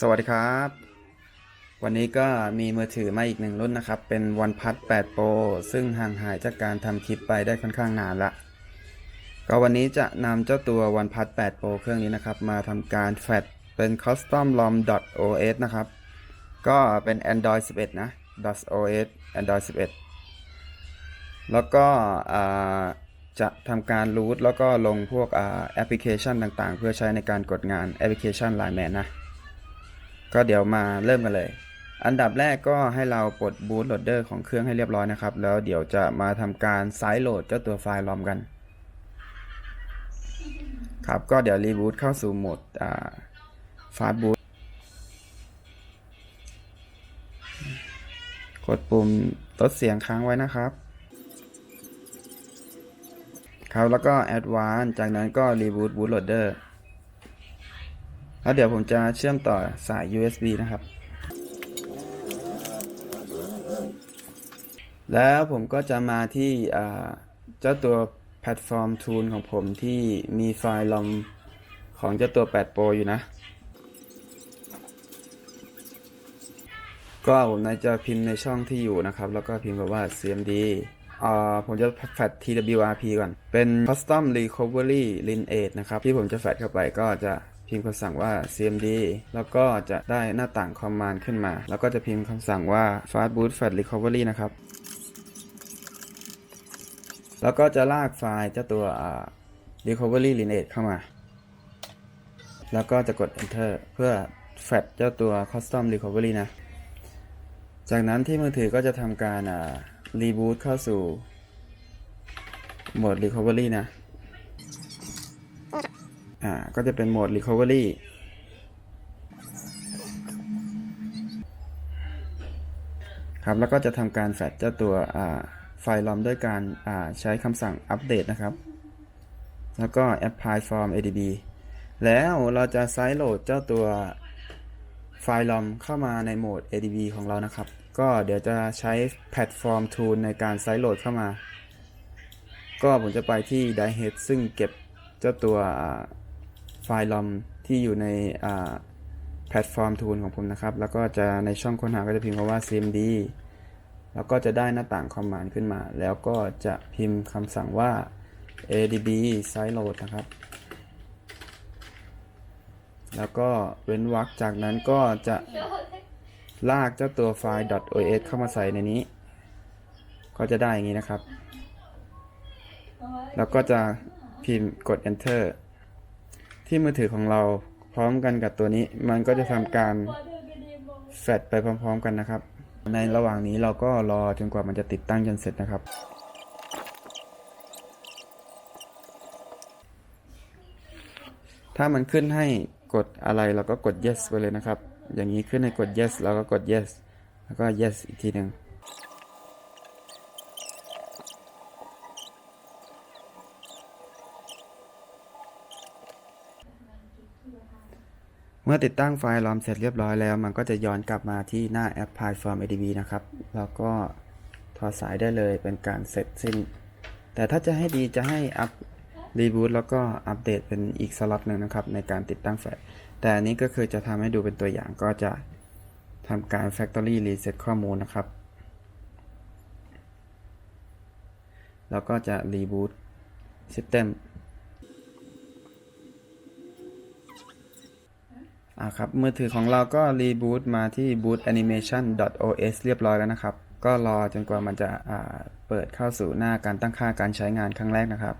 สวัสดีครับ วันนี้ก็มีมือถือมาอีกหนึ่งรุ่นนะครับ เป็น OnePlus 8 Pro ซึ่งห่างหายจากการทำคลิปไปได้ค่อนข้างนานละ ก็วันนี้จะนำเจ้าตัว OnePlus 8 Pro เครื่องนี้นะครับ มาทำการแฟลชเป็น Custom ROM .os นะครับ ก็เป็น Android 11 นะ .os Android 11 แล้วก็จะทำการรูทแล้วก็ลงพวกแอปพลิเคชันต่างๆ เพื่อใช้ในการกดงานแอปพลิเคชัน Line Man นะ ก็เดี๋ยวมาเริ่มกันเลย อันดับแรกก็ให้เราปลดบูตโหลดเดอร์ของเครื่องให้เรียบร้อยนะครับ แล้วเดี๋ยวจะมาทำการไซด์โหลดเจ้าตัวไฟล์รอมกันครับก็เดี๋ยวรีบูตเข้าสู่โหมดอ่าฟาสบูตกดปุ่มลดเสียงค้างไว้นะครับ ครับแล้วก็ Advanced จากนั้นก็ Reboot Bootloader แล้วเดี๋ยวผมจะเชื่อมต่อสาย USB นะครับ แล้วผมก็จะมาที่เจ้าตัวแพลตฟอร์ม Tool ของผมที่มีไฟล์ลอมของเจ้าตัว 8 Pro อยู่นะ ก็ผมจะพิมพ์ในช่องที่อยู่นะครับ แล้วก็พิมพ์แบบว่า cmd ผมจะแฟด twrp ก่อน เป็น custom recovery lineage นะครับ ที่ผมจะแฟดเข้าไปก็จะ พิมพ์คำสั่งว่า cmd แล้วก็จะได้หน้าต่าง command ขึ้นมา แล้วก็จะพิมพ์คำสั่งว่า fast boot fat recovery นะครับ แล้วก็จะลากไฟล์เจ้าตัว recovery lineage เข้ามา แล้วก็จะกด enter เพื่อแฟดเจ้าตัว custom recovery นะ จากนั้นที่มือถือก็จะทำการรีบูตเข้าสู่โหมด Recovery นะ อ่า ก็จะเป็นโหมด Recovery ครับแล้วก็จะทำการแฟดเจ้าตัวไฟล์ลอมด้วยการใช้คำสั่งอัปเดตนะครับ แล้วก็ apply from adb แล้วเราจะไซด์โหลดเจ้าตัวไฟล์ลอมเข้ามาในโหมด ADB ของเรานะครับ ก็เดี๋ยวจะใช้แพลตฟอร์ม Tool ในการไซด์โหลดเข้ามา ก็ผมจะไปที่ d i h e a d ซึ่งเก็บเจ้าตัว ไฟล์ลอมที่อยู่ในแพลตฟอร์ม Tool ของผมนะครับ แล้วก็จะในช่องค้นหาก็จะพิมพ์คำว่า cmd แล้วก็จะได้หน้าต่างคอมมานด์ขึ้นมา แล้วก็จะพิมพ์คำสั่งว่า adb sideload นะครับ แล้วก็เว้นวรรคจากนั้นก็จะลากเจ้าตัวไฟล์ .os เข้ามาใส่ในนี้ ก็จะได้อย่างนี้นะครับ แล้วก็จะพิมพ์กด enter ที่มือถือของเราพร้อมกันกับตัวนี้ มันก็จะทำการแฟลชไปพร้อม ๆ กันนะครับ ในระหว่างนี้เราก็รอจนกว่ามันจะติดตั้งจนเสร็จนะครับ ถ้ามันขึ้นให้กดอะไรเราก็กด yes ไปเลยนะครับ อย่างนี้ขึ้นให้กด yes เราก็กด yes แล้วก็ yes อีกทีหนึ่ง เมื่อติดตั้งไฟล์รอมเสร็จเรียบร้อยแล้ว มันก็จะย้อนกลับมาที่หน้าแอป Pyform ADB นะครับ แล้วก็ถอดสายได้เลยเป็นการเสร็จสิ้น แต่ถ้าจะให้ดีจะให้อัพรีบูตแล้วก็อัปเดตเป็นอีกสล็อตหนึ่งนะครับ ในการติดตั้งแฟลชแต่อันนี้ก็คือจะทำให้ดูเป็นตัวอย่างก็จะทำการ Factory Reset ข้อมูลนะครับ แล้วก็จะ Reboot System อ่าครับมือถือของเราก็ Reboot มาที่ bootanimation.os เรียบร้อยแล้วนะครับ ก็รอจนกว่ามันจะอ่าเปิดเข้าสู่หน้าการตั้งค่าการใช้งานครั้งแรกนะครับ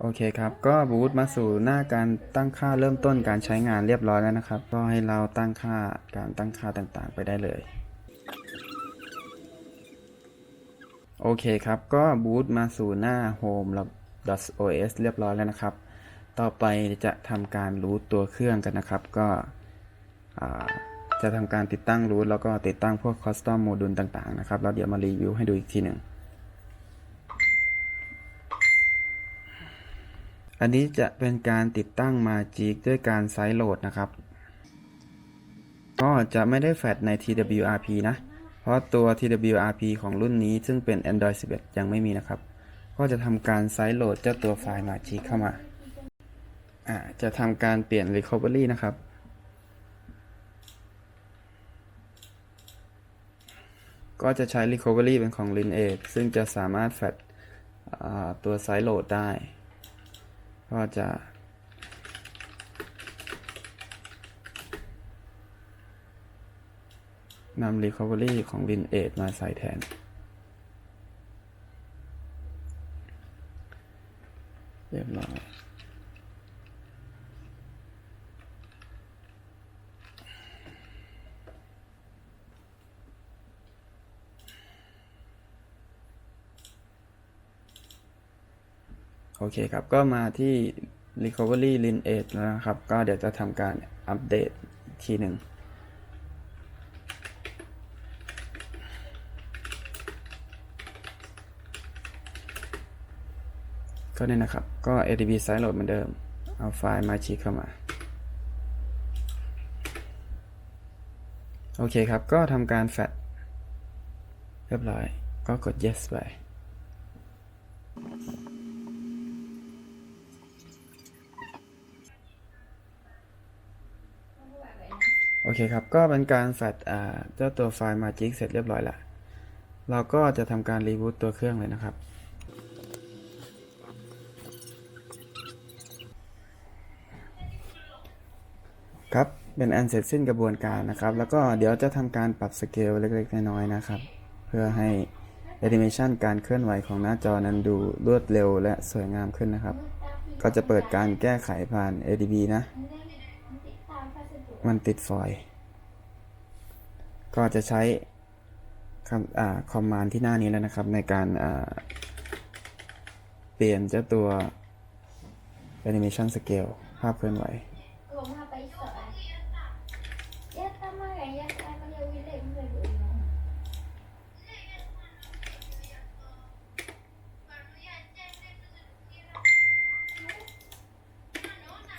โอเคครับ ก็บูตมาสู่หน้าการตั้งค่าเริ่มต้นการใช้งานเรียบร้อยแล้วนะครับ ก็ให้เราตั้งค่าการตั้งค่าต่างๆ ไปได้เลยโอเคครับ ก็บูตมาสู่หน้า home .os เรียบร้อยแล้วนะครับ ต่อไปจะทำการรูทตัวเครื่องกันนะครับ ก็จะทำการติดตั้งรูทแล้วก็ติดตั้งพวก custom โมดูลต่างๆนะครับแล้วเดี๋ยวมารีวิวให้ดูอีกทีหนึ่งอันนี้จะเป็นการติดตั้ง Magic ด้วยการไซด์โหลดนะครับ ก็จะไม่ได้แฟลชใน TWRP นะ เพราะตัว TWRP ของรุ่นนี้ซึ่งเป็น Android 11 ยังไม่มีนะครับ ก็จะทำการไซด์โหลดเจ้าตัวไฟล์ Magic เข้ามา จะทำการเปลี่ยน Recovery นะครับ ก็จะใช้ Recovery เป็นของ Lineage ซึ่งจะสามารถแฟดตัวไซ์โหลดได้ ก็จะนำ Recovery ของ Lineage มาใส่แทนเรียบร้อย โอเคครับ ก็มาที่ Recovery l i n a g e แล้วนะครับ ก็เดี๋ยวจะทำการอัปเดตทีหนึ่งก็เนี่ยนะครับ ก็ ADB Site Load เหมือนเดิม เอาไฟล์มาชีเข้ามา โอเคครับ ก็ทำการแฟดเรียบร้อย ก็กด yes ไป เคครับ ก็เป็นการแฟดอ่เจ้าตัวไฟล์ Magic เสร็จเรียบร้อยล้วเราก็จะทำการรีบูตตัวเครื่องเลยนะครับ ครับ เป็นอันเสร็จสิ้นกระบวนการนะครับ แล้วก็เดี๋ยวจะทำการปรับสเกลเล็กๆ น้อยๆนะครับ เพื่อให้แอนิเมชันการเคลื่อนไหวของหน้าจอนั้นดูรวดเร็วและสวยงามขึ้นนะครับ ก็จะเปิดการแก้ไขผ่าน ADB นะ มันติดฟอยก็จะใช้คำอ่าคอมมานด์ที่หน้านี้แล้วนะครับ ในการอ่าเปลี่ยนเจ้าตัว Animation Scale ภาพเคลื่อนไหว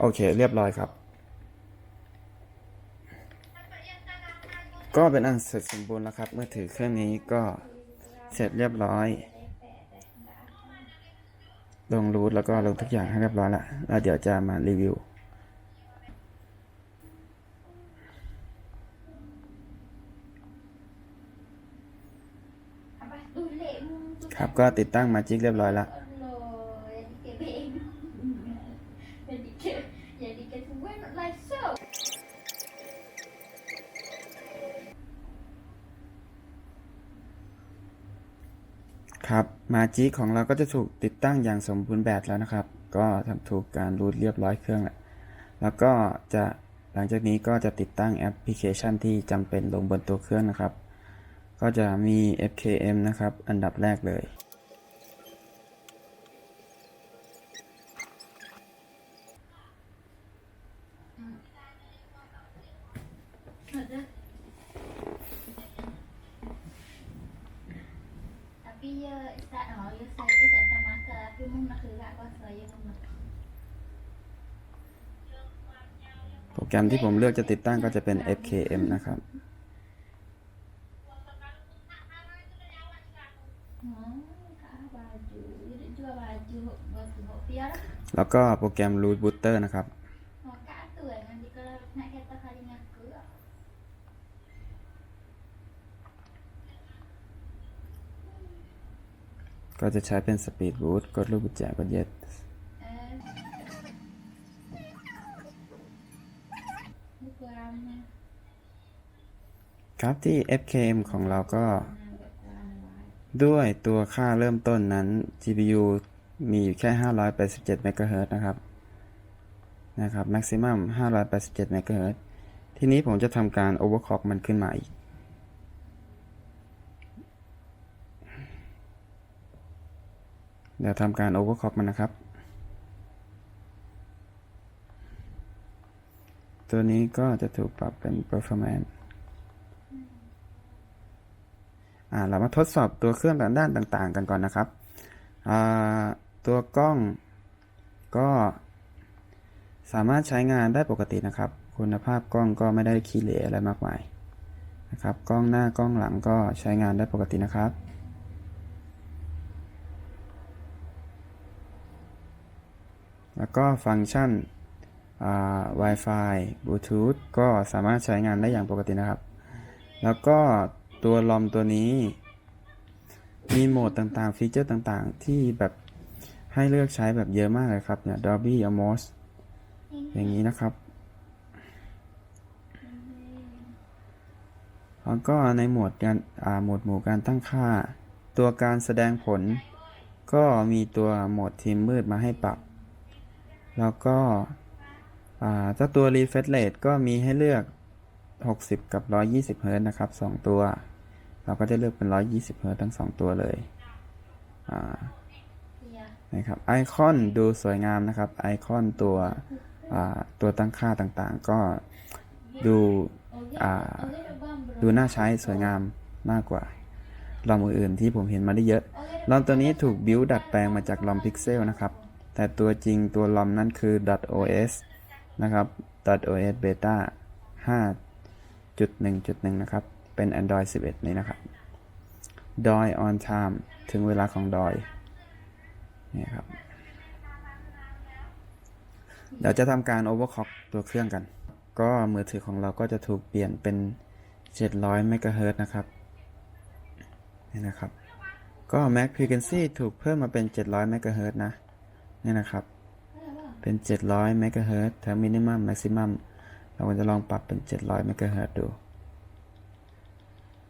โอเค เรียบร้อยครับ ก็เป็นอันเสร็จสมบูรณ์แล้วครับ เมื่อถือเครื่องนี้ก็เสร็จเรียบร้อย ลงรูทแล้วก็ลงทุกอย่างให้เรียบร้อยล้วแล้วเดี๋ยวจะมารีวิวครับก็ติดตั้งมาจิกเรียบร้อยแล้ว มาจิกของเราก็จะถูกติดตั้งอย่างสมบูรณ์แบบแล้วนะครับ ก็ทำถูกการรูทเรียบร้อยเครื่องแล้วแล้วก็จะหลังจากนี้ก็จะติดตั้งแอปพลิเคชันที่จำเป็นลงบนตัวเครื่องนะครับ ก็จะมี FKM นะครับ อันดับแรกเลย mata tapi mun nak gerak kau saya mun. โปรแกรมที่ผมเลือกจะติดตั้งก็จะเป็น FKM นะครับ Hmm, kak baju. Dia jual baju baju hok piar. แล้วก็โปรแกรม Root Booster นะครับ ก็จะใช้เป็น Speed Boot กดลูกกุญแจกด Yes ครับที่ FKM ของเราก็ ด้วยตัวค่าเริ่มต้นนั้น GPU มีอยู่แค่ 587 MHz นะครับ นะครับ maximum 587 MHz ทีนี้ผมจะทำการ overclock มันขึ้นมาอีก เดี๋ยวทำการ overclock มันนะครับ ตัวนี้ก็จะถูกปรับเป็น performance อ่าเรามาทดสอบตัวเครื่องด้านต่างๆ กันก่อนนะครับอ่าตัวกล้องก็สามารถใช้งานได้ปกตินะครับ คุณภาพกล้องก็ไม่ได้ขี้เหร่อะไรมากมายนะครับ กล้องหน้ากล้องหลังก็ใช้งานได้ปกตินะครับ แล้วก็ฟังก์ชันอ่า Wi-Fi Bluetooth ก็สามารถใช้งานได้อย่างปกตินะครับ แล้วก็ตัวลอมตัวนี้ มีโหมดต่างๆ ฟีเจอร์ต่างๆ ที่แบบให้เลือกใช้แบบเยอะมากเลยครับเนี่ย Dolby Atmos อย่างนี้นะครับ แล้วก็ในโหมดการอ่าโหมดหมู่การตั้งค่า ตัวการแสดงผล ก็มีตัวโหมดทีมมืดมาให้ปรับ แล้วก็เจ้าตัว refresh rate ก็มีให้เลือก 60 กับ 120เฮิร์ต์นะครับ 2 ตัว เราก็จะเลือกเป็น 120เฮิร์ต์ทั้ง 2 ตัวเลยนะครับไอคอนดูสวยงามนะครับ ไอคอนตัวตัวตั้งค่าต่างๆ ก็ดูดูน่าใช้สวยงามมากกว่าลอมอื่นๆที่ผมเห็นมาได้เยอะโอเคลอมตัวนี้ถูกบิวดัดแปลงมาจากลอมพิกเซลนะครับ แต่ตัวจริงตัวลอมนั่นคือ .os นะครับ .os beta 5.1.1 นะครับ เป็น Android 11 นี้นะครับดอย on time ถึงเวลาของดอยนี่ครับ เดี๋ยวจะทำการ overclock ตัวเครื่องกัน ก็มือถือของเราก็จะถูกเปลี่ยนเป็น 700 MHz นะครับ นี่นะครับ ก็ Max Frequency ถูกเพิ่มมาเป็น 700 MHz นะ นี่นะครับ เป็น 700 MHz ทั้งมินิมัมแม็กซิมัมเราจะลองปรับเป็น 700 MHz ดู